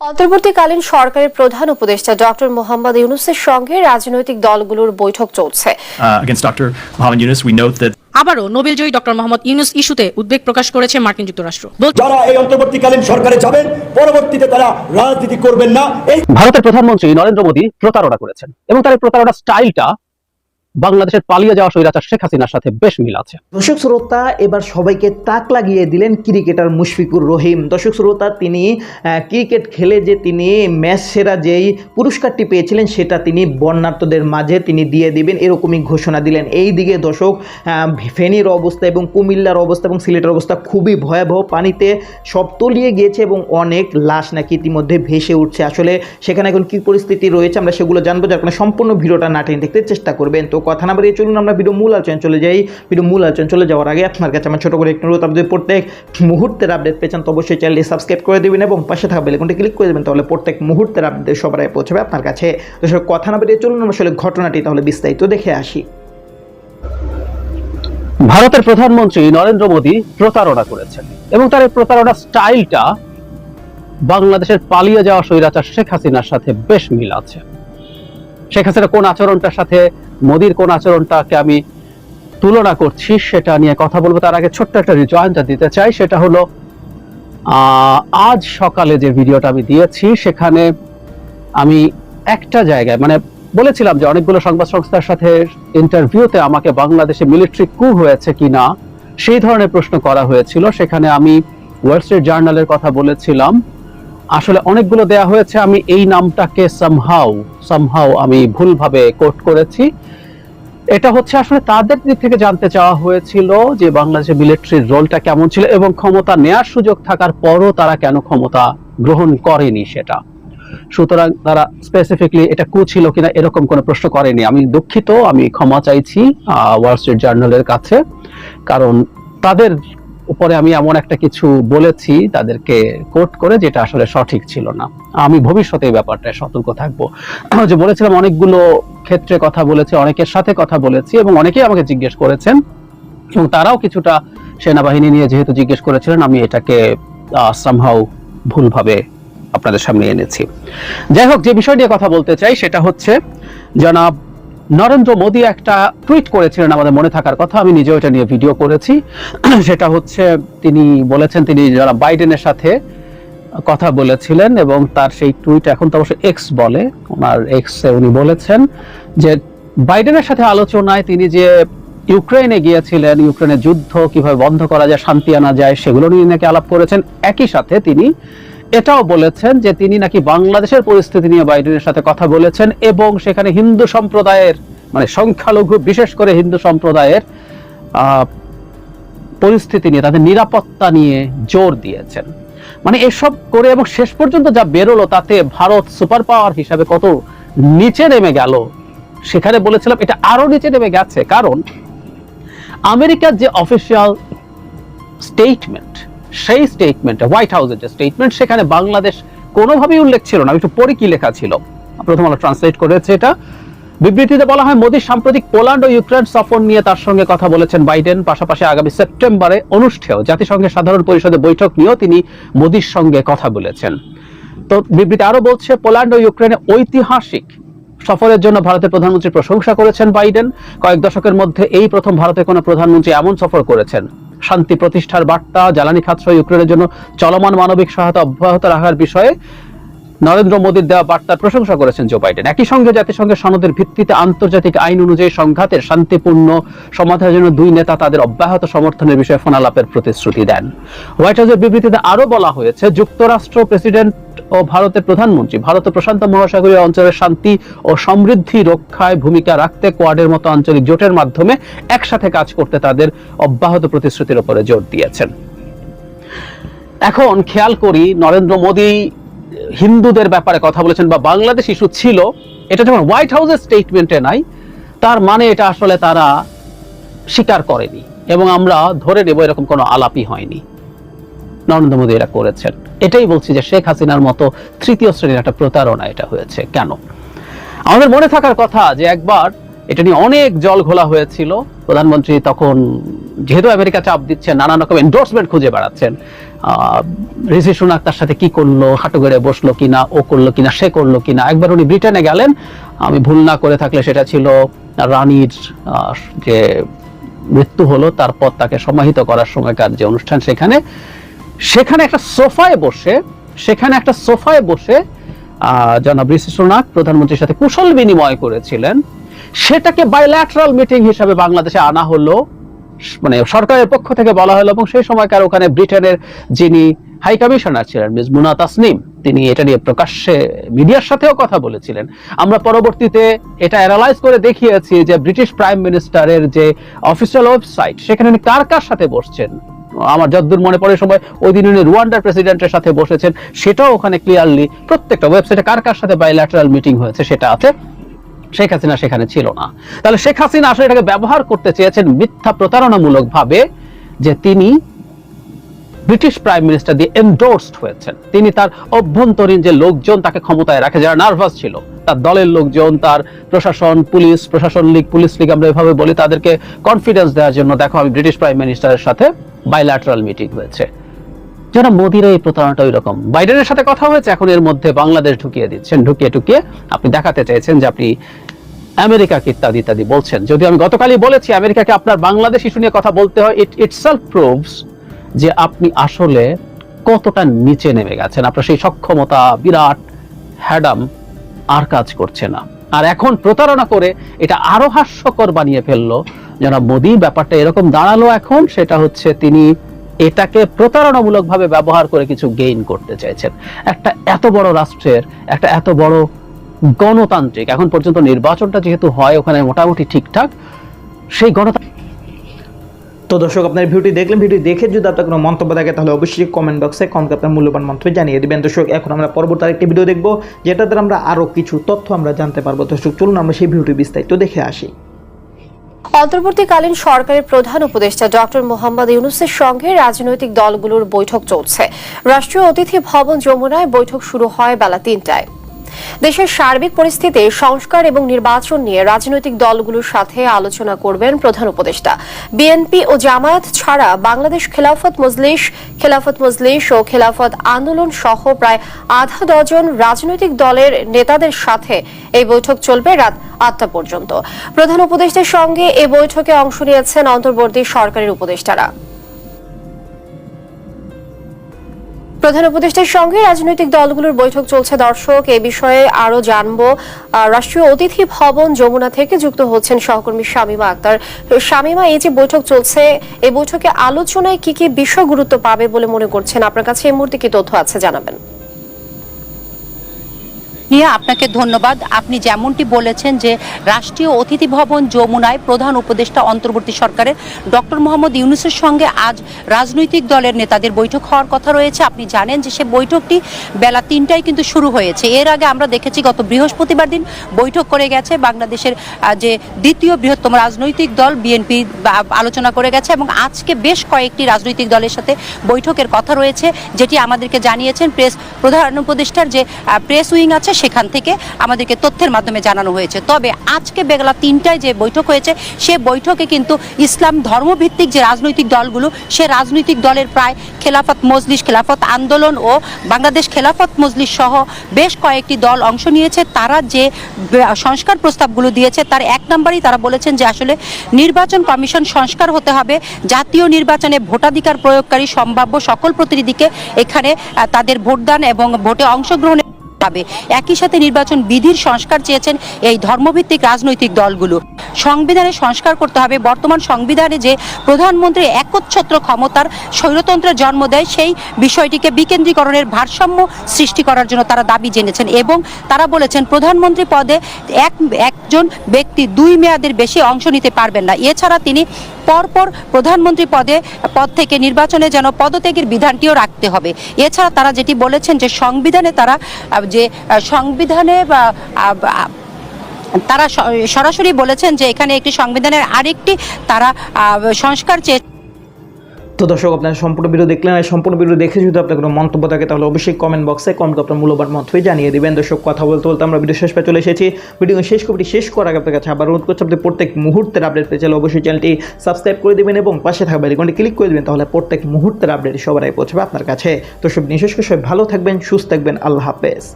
অন্তর্বর্তীকালীন সরকারের প্রধান উপদেষ্টা ডক্টর মোহাম্মদ ইউনুসের সঙ্গে রাজনৈতিক দলগুলোর বৈঠক চলছে। Uh, আবারও নোবেলজয়ী ডক্টর মোহাম্মদ ইউনুস ইস্যুতে উদ্বেগ প্রকাশ করেছে মার্কিন যুক্তরাষ্ট্র। বলছে যারা এই অন্তর্বর্তীকালীন সরকারে যাবেন পরবর্তীতে তারা রাজনীতি করবেন না। এই ভারতের প্রধানমন্ত্রী নরেন্দ্র মোদী প্রতারণা করেছেন এবং তার প্রতারণা স্টাইলটা বাংলাদেশের পালিয়ে যাওয়া স্বৈরাচার শেখ হাসিনার সাথে বেশ মিল আছে। দর্শক শ্রোতা, এবার সবাইকে তাক লাগিয়ে দিলেন ক্রিকেটার মুশফিকুর রহিম। দর্শক শ্রোতা, তিনি ক্রিকেট খেলে যে তিনি ম্যাচ সেরা যেই পুরস্কারটি পেয়েছিলেন, সেটা তিনি বন্যার্থদের মাঝে তিনি দিয়ে দিবেন, এরকমই ঘোষণা দিলেন। এই দিকে দর্শক ফেনীর অবস্থা এবং কুমিল্লার অবস্থা এবং সিলেটের অবস্থা খুবই ভয়াবহ। পানিতে সব তলিয়ে গিয়েছে এবং অনেক লাশ নাকি ইতিমধ্যে ভেসে উঠছে। আসলে সেখানে এখন কী পরিস্থিতি রয়েছে আমরা সেগুলো জানব, যার কারণে সম্পূর্ণ ভিডিওটা না টেনে দেখতে চেষ্টা করবেন। তো কথা না বাড়িয়ে চলুন, আমরা ভিডিও মূল আলোচনা চলে যাই। ভিডিও মূল আলোচনা চলে যাওয়ার আগে আপনার কাছে আমার ছোট করে একটু অনুরোধ, আপনি প্রত্যেক মুহূর্তের আপডেট পেয়েছেন তো অবশ্যই চ্যানেলটি সাবস্ক্রাইব করে দেবেন এবং পাশে থাকা বেলেকনটি ক্লিক করে দেবেন, তাহলে প্রত্যেক মুহূর্তের আপডেট সবার আগে পৌঁছাবে আপনার কাছে। তো সে কথা না বাড়িয়ে চলুন, আমরা ঘটনাটি তাহলে বিস্তারিত দেখে আসি। ভারতের প্রধানমন্ত্রী নরেন্দ্র মোদী প্রতারণা করেছেন এবং তার এই প্রতারণা স্টাইলটা বাংলাদেশের পালিয়ে যাওয়া স্বৈরাচার শেখ হাসিনার সাথে বেশ মিল আছে। শেখ হাসিনা কোন আচরণটার সাথে মোদীর কোন আচরণটাকে আমি তুলনা করছি সেটা নিয়ে কথা বলব। তার আগে ছোট্ট একটা রিজয়েন্টটা দিতে চাই, সেটা হলো আজ সকালে যে ভিডিওটা আমি দিয়েছি, সেখানে আমি একটা জায়গায় মানে বলেছিলাম যে অনেকগুলো সংবাদ সংস্থার সাথে ইন্টারভিউতে আমাকে বাংলাদেশে মিলিটারি কু হয়েছে কিনা, সেই ধরনের প্রশ্ন করা হয়েছিল। সেখানে আমি ওয়াল স্ট্রিট জার্নালের কথা বলেছিলাম। আসলে অনেকগুলো দেয়া হয়েছে, আমি এই নামটাকে সামহাউ সামহাউ আমি ভুলভাবে কোট করেছি। এটা হচ্ছে আসলে তাদের দিক থেকে জানতে চাওয়া হয়েছিল যে বাংলাদেশের মিলিটারির রোলটা কেমন ছিল এবং ক্ষমতা নেয়ার সুযোগ থাকার পরও তারা কেন ক্ষমতা গ্রহণ করেনি সেটা। সুতরাং তারা স্পেসিফিকলি এটা কু ছিল কিনা এরকম কোনো প্রশ্ন করেনি। আমি দুঃখিত, আমি ক্ষমা চাইছি ওয়াল স্ট্রিট জার্নালের কাছে। কারণ তাদের উপরে আমি এমন একটা কিছু বলেছি তাদেরকে কোট করে যেটা আসলে সঠিক ছিল না। আমি ভবিষ্যতে এই ব্যাপারটায় সতর্ক থাকব। যে বলেছিলাম অনেকগুলো ক্ষেত্রে কথা বলেছি, অনেকের সাথে কথা বলেছি এবং অনেকেই আমাকে জিজ্ঞেস করেছেন এবং তারাও কিছুটা সেনাবাহিনী নিয়ে যেহেতু জিজ্ঞেস করেছিলেন, আমি এটাকে সামহাও ভুলভাবে আপনাদের সামনে এনেছি। যাই হোক, যে বিষয় নিয়ে কথা বলতে চাই সেটা হচ্ছে, জনাব নরেন্দ্র মোদী একটা টুইট করেছিলেন আমাদের মনে থাকার কথা। আমি নিজেও এটা নিয়ে ভিডিও করেছি। সেটা হচ্ছে, তিনি বলেছেন, তিনি যারা বাইডেনের সাথে কথা বলেছিলেন এবং তার সেই টুইট এখন তো অবশ্য এক্স বলে, ওনার এক্সে উনি বলেছেন যে, বাইডেনের সাথে আলোচনায় তিনি যে ইউক্রেনে গিয়েছিলেন ইউক্রেনের যুদ্ধ কীভাবে বন্ধ করা যায়, শান্তি আনা যায়, সেগুলো নিয়ে নাকি আলাপ করেছেন। একই সাথে তিনি এটাও বলেছেন যে তিনি নাকি বাংলাদেশের পরিস্থিতি নিয়ে বাইডেনের সাথে কথা বলেছেন এবং সেখানে হিন্দু সম্প্রদায়ের মানে সংখ্যালঘু, বিশেষ করে হিন্দু সম্প্রদায়ের পরিস্থিতি নিয়ে, তাদের নিরাপত্তা নিয়ে জোর দিয়েছেন। মানে এসব করে এবং শেষ পর্যন্ত যা বেরোলো তাতে ভারত সুপার পাওয়ার হিসাবে কত নিচে নেমে গেল, সেখানে বলেছিলাম, এটা আরও নিচে নেমে গেছে। কারণ আমেরিকার যে অফিসিয়াল স্টেটমেন্ট সেই স্টেটমেন্ট হোয়াইট হাউসের যে স্টেটমেন্ট সেখানে বাংলাদেশ কোনোভাবেই উল্লেখ ছিল না। একটু পরে কি লেখা ছিল। প্রথম আলো ট্রান্সলেট করেছে এটা। বিবৃতিতে বলা হয়, মোদী সাম্প্রতিক পোল্যান্ড ও ইউক্রেন সফর নিয়ে তার সঙ্গে কথা বলেছেন বাইডেন। পাশাপাশি আগামী সেপ্টেম্বরে অনুষ্ঠেয় জাতিসংঘের সাধারণ পরিষদের বৈঠক নিয়েও তিনি মোদীর সঙ্গে কথা বলেছেন। তো বিবৃতি আরও বলছে, পোল্যান্ড ও ইউক্রেনে ঐতিহাসিক সফরের জন্য ভারতের প্রধানমন্ত্রী প্রশংসা করেছেন বাইডেন। কয়েক দশকের মধ্যে এই প্রথম ভারতের কোনো প্রধানমন্ত্রী এমন সফর করেছেন। শান্তি প্রতিষ্ঠার বার্তা জ্বালানি খাত সহ ইউক্রেনের জন্য চলমান মানবিক সহায়তা অব্যাহত রাখার বিষয়ে নরেন্দ্র মোদীর দেওয়া বার্তার প্রশংসা করেছেন জো বাইডেন একই সঙ্গে জাতিসংঘের সনদের ভিত্তিতে আন্তর্জাতিক আইন অনুযায়ী সংঘাতের শান্তিপূর্ণ সমাধানের জন্য দুই নেতা তাদের অব্যাহত সমর্থনের বিষয়ে ফোনালাপের প্রতিশ্রুতি দেন। হোয়াইট হাউসের বিবৃতিতে আরও বলা হয়েছে, যুক্তরাষ্ট্র প্রেসিডেন্ট ও ভারতের প্রধানমন্ত্রী ভারত ও প্রশান্ত মহাসাগরীয় অঞ্চলের শান্তি ও সমৃদ্ধি রক্ষায় ভূমিকা রাখতে কোয়াডের মতো আঞ্চলিক জোটের মাধ্যমে একসাথে কাজ করতে তাদের অব্যাহত প্রতিশ্রুতির উপরে জোর দিয়েছেন। এখন খেয়াল করি, নরেন্দ্র মোদী হিন্দুদের ব্যাপারে কথা বলেছেন বা বাংলাদেশ ইস্যু ছিল, এটা যখন হোয়াইট হাউসের স্টেটমেন্টে নাই, তার মানে এটা আসলে তারা স্বীকার করেনি এবং আমরা ধরে নেব এরকম কোনো আলাপই হয়নি। নরেন্দ্র মোদী এটা করেছেন। এটাই বলছি যে শেখ হাসিনার মতো তৃতীয় শ্রেণির একটা প্রতারণা এটা হয়েছে। কেন? আমাদের মনে থাকার কথা যে একবার এটা নিয়ে অনেক জল ঘোলা হয়েছিল। প্রধানমন্ত্রী তখন যেহেতু আমেরিকা চাপ দিচ্ছে নানান রকম এন্ডোর্সমেন্ট খুঁজে বেড়াচ্ছেন। ঋষি সুনাক তার সাথে কি করল হাঁটু গেড়ে বসল কিনা, ও করল কিনা, সে করল কিনা, একবার উনি ব্রিটেনে গেলেন। আমি ভুল না করে থাকলে সেটা ছিল রানীর যে মৃত্যু হলো, তারপর তাকে সমাহিত করার সময়কার যে অনুষ্ঠান সেখানে। সেখানে একটা সোফায় বসে, সেখানে একটা সোফায় বসে জনাব ঋষি সুনাক প্রধানমন্ত্রীর সাথে কুশল বিনিময় করেছিলেন। সেটাকে বাইল্যাটারাল মিটিং হিসাবে বাংলাদেশে আনা হলো। মানে সরকারের পক্ষ থেকে বলা হলো এবং সেই সময়কার ওখানে ব্রিটেনের যিনি হাই কমিশনার ছিলেন, মিস মুনা তাসনিম, তিনি এটা নিয়ে প্রকাশ্যে মিডিয়ার সাথেও কথা বলেছিলেন। আমরা পরবর্তীতে এটা অ্যানালাইজ করে দেখিয়েছি যে ব্রিটিশ প্রাইম মিনিস্টারের যে অফিসিয়াল ওয়েবসাইট সেখানে কার কার সাথে বসছেন? আমার যতদূর মনে পড়ে সময়, ওই দিন উনি রুয়ান্ডার প্রেসিডেন্টের সাথে বসেছেন, সেটাও ওখানে ক্লিয়ারলি প্রত্যেকটা ওয়েবসাইটে কার কার সাথে বাইল্যাটারাল মিটিং হয়েছে সেটা আছে। শেখ হাসিনা সেখানে ছিল না। তাহলে শেখ হাসিনা আসলে এটাকে ব্যবহার করতে চেয়েছেন মিথ্যা প্রতারণামূলক ভাবে যে তিনি ব্রিটিশ প্রাইম মিনিস্টার দিয়ে এন্ডোর্সড হয়েছেন। তিনি তার অভ্যন্তরীণ যে লোকজন তাকে ক্ষমতায় রাখে, যারা নার্ভাস ছিল, তার দলের লোকজন, তার প্রশাসন, পুলিশ, প্রশাসন লীগ, পুলিশ লীগ আমরা এভাবে বলি, তাদেরকে কনফিডেন্স দেওয়ার জন্য, দেখো আমি ব্রিটিশ প্রাইম মিনিস্টারের সাথে বাইল্যাটারাল মিটিং হয়েছে। যারা মোদির এই প্রতারণাটা ওই রকম বাইডেনের সাথে কথা হয়েছে, এখন এর মধ্যে বাংলাদেশ ঢুকিয়ে দিচ্ছেন, ঢুকিয়ে ঢুকিয়ে আপনি দেখাতে চাইছেন যে আপনি আমেরিকাকে ইত্যাদি ইত্যাদি বলছেন। যদি আমি গতকালই বলেছি, আমেরিকাকে আপনার বাংলাদেশ ইস্যু নিয়ে কথা বলতে হয়। ইট ইটসেলফ প্রুভস যে আপনি আসলে কতটা নিচে নেমে গেছেন। আপনার সেই সক্ষমতা বিরাট, হ্যাডাম, আর কাজ করছে না। আর এখন প্রতারণা করে এটা আরও হাস্যকর বানিয়ে ফেলল জনাব মোদী। ব্যাপারটা এরকম দাঁড়াল এখন, সেটা হচ্ছে তিনি এটাকে প্রতারণামূলকভাবে ব্যবহার করে কিছু গেইন করতে চাইছেন। একটা এত বড় রাষ্ট্রের, একটা এত বড় গণতান্ত্রিক, এখন পর্যন্ত নির্বাচনটা যেহেতু হয় ওখানে মোটামুটি ঠিকঠাক, সেই গণতান্ত্রিক তো দর্শক, আপনার ভিডিওটি দেখলেন ভিডিও দেখে যদি আপনার কোনো মন্তব্য থাকে, তাহলে অবশ্যই কমেন্ট বক্সে কমকে আপনার মূল্যবান মন্তব্য জানিয়ে দিবেন। দর্শক, এখন আমরা পরবর্তী আরেকটি ভিডিও দেখব যেটা দ্বারা আমরা আরও কিছু তথ্য আমরা জানতে পারব। দর্শক, চলুন আমরা সেই ভিডিওটি বিস্তারিত দেখে আসি। অন্তর্বর্তীকালীন সরকারের প্রধান উপদেষ্টা ডক্টর মোহাম্মদ ইউনুসের সঙ্গে রাজনৈতিক দলগুলোর বৈঠক চলছে। রাষ্ট্রীয় অতিথি ভবন যমুনায় বৈঠক শুরু হয় বেলা তিনটায়। দেশের সার্বিক পরিস্থিতি, সংস্কার এবং নির্বাচন নিয়ে রাজনৈতিক দলগুলোর সাথে আলোচনা করবেন প্রধান উপদেষ্টা। বিএনপি ও জামায়াত ছাড়া বাংলাদেশ খেলাফত মজলিস খেলাফত মজলিস ও খেলাফত আন্দোলন সহ প্রায় আধা ডজন রাজনৈতিক দলের নেতাদের সাথে এই বৈঠক চলবে রাত আটটা পর্যন্ত। প্রধান উপদেষ্টার সঙ্গে এ বৈঠকে অংশ নিয়েছেন অন্তর্বর্তী সরকারের উপদেষ্টারা। প্রধান উপদেষ্টার সঙ্গে রাজনৈতিক দলগুলোর বৈঠক চলছে। দর্শক, এ বিষয়ে আরও জানব। রাষ্ট্রীয় অতিথি ভবন যমুনা থেকে যুক্ত হচ্ছেন সহকর্মী শামিমা আক্তার। শামিমা, এই যে বৈঠক চলছে এই বৈঠকে আলোচনায় কি কি বিষয় গুরুত্ব পাবে বলে মনে করছেন? আপনার কাছে এই মুহূর্তে কি তথ্য আছে জানাবেন? নিয়ে আপনাকে ধন্যবাদ। আপনি যেমনটি বলেছেন যে রাষ্ট্রীয় অতিথি ভবন যমুনায় প্রধান উপদেষ্টা অন্তর্বর্তী সরকারের ডক্টর মোহাম্মদ ইউনুসের সঙ্গে আজ রাজনৈতিক দলের নেতাদের বৈঠক হওয়ার কথা রয়েছে। আপনি জানেন যে সে বৈঠকটি বেলা তিনটায় কিন্তু শুরু হয়েছে। এর আগে আমরা দেখেছি গত বৃহস্পতিবার দিন বৈঠক করে গেছে বাংলাদেশের যে দ্বিতীয় বৃহত্তম রাজনৈতিক দল বিএনপি আলোচনা করে গেছে এবং আজকে বেশ কয়েকটি রাজনৈতিক দলের সাথে বৈঠকের কথা রয়েছে, যেটি আমাদেরকে জানিয়েছেন প্রেস প্রধান উপদেষ্টার যে প্রেস উইং আছে সেখান থেকে আমাদেরকে তথ্যের মাধ্যমে জানানো হয়েছে। তবে আজকে বেলা তিনটায় যে বৈঠক হয়েছে, সে বৈঠকে কিন্তু ইসলাম ধর্মভিত্তিক যে রাজনৈতিক দলগুলো, সে রাজনৈতিক দলের প্রায় খেলাফত মজলিস, খেলাফত আন্দোলন ও বাংলাদেশ খেলাফত মজলিস সহ বেশ কয়েকটি দল অংশ নিয়েছে। তারা যে সংস্কার প্রস্তাবগুলো দিয়েছে, তার এক নম্বরই তারা বলেছেন যে আসলে নির্বাচন কমিশন সংস্কার হতে হবে। জাতীয় নির্বাচনে ভোটাধিকার প্রয়োগকারী সম্ভাব্য সকল প্রতিনিধিকে এখানে তাদের ভোটদান এবং ভোটে অংশগ্রহণের হবে। একই সাথে নির্বাচন বিধির সংস্কার চেয়েছেন এই ধর্মভিত্তিক রাজনৈতিক দলগুলো। সংবিধানে সংস্কার করতে হবে। বর্তমান সংবিধানে যে প্রধানমন্ত্রী একচ্ছত্র ক্ষমতার স্বৈরতন্ত্রের জন্ম দেয়, সেই বিষয়টিকে বিকেন্দ্রীকরণের ভারসাম্য সৃষ্টি করার জন্য তারা দাবি জেনেছেন এবং তারা বলেছেন, প্রধানমন্ত্রী পদে এক, একজন ব্যক্তি দুই মেয়াদের বেশি অংশ নিতে পারবেন না। এছাড়া তিনি পরপর প্রধানমন্ত্রী পদে, পদ থেকে নির্বাচনে যেন পদত্যাগের বিধানটিও রাখতে হবে। এছাড়া তারা যেটি বলেছেন যে সংবিধানে তারা, যে সংবিধানে তারা সরাসরি বলেছেন যে এখানে একটি সংবিধানের আরেকটি তারা সংস্কার চেয়ে তো দর্শক, আপনারা সম্পূর্ণ ভিডিও দেখলেন। আর সম্পূর্ণ ভিডিও দেখে যদি আপনার কোনো মন্তব্য থাকে, তাহলে অবশ্যই কমেন্ট বক্সে কমেন্ট আপনার মূল্যবান মন্তব্য জানিয়ে দিবেন। দর্শক, কথা বলতে বলতে আমরা ভিডিও শেষ পে চলে এসেছি। ভিডিও শেষ কবিটি শেষ করার আগে আপনার কাছে আবার অনুরোধ করছি, আপনি প্রত্যেক মুহূর্তের আপডেট পেয়ে চাইলে অবশ্যই চ্যানেলটি সাবস্ক্রাইব করে দিবেন এবং পাশে থাকবে আইকনটি ক্লিক করে দিবেন, তাহলে প্রত্যেক মুহূর্তের আপডেট সবার পৌঁছবে আপনার কাছে। তো সব বিশেষ করে সবাই ভালো থাকবেন, সুস্থ থাকবেন। আল্লাহ হাফেজ।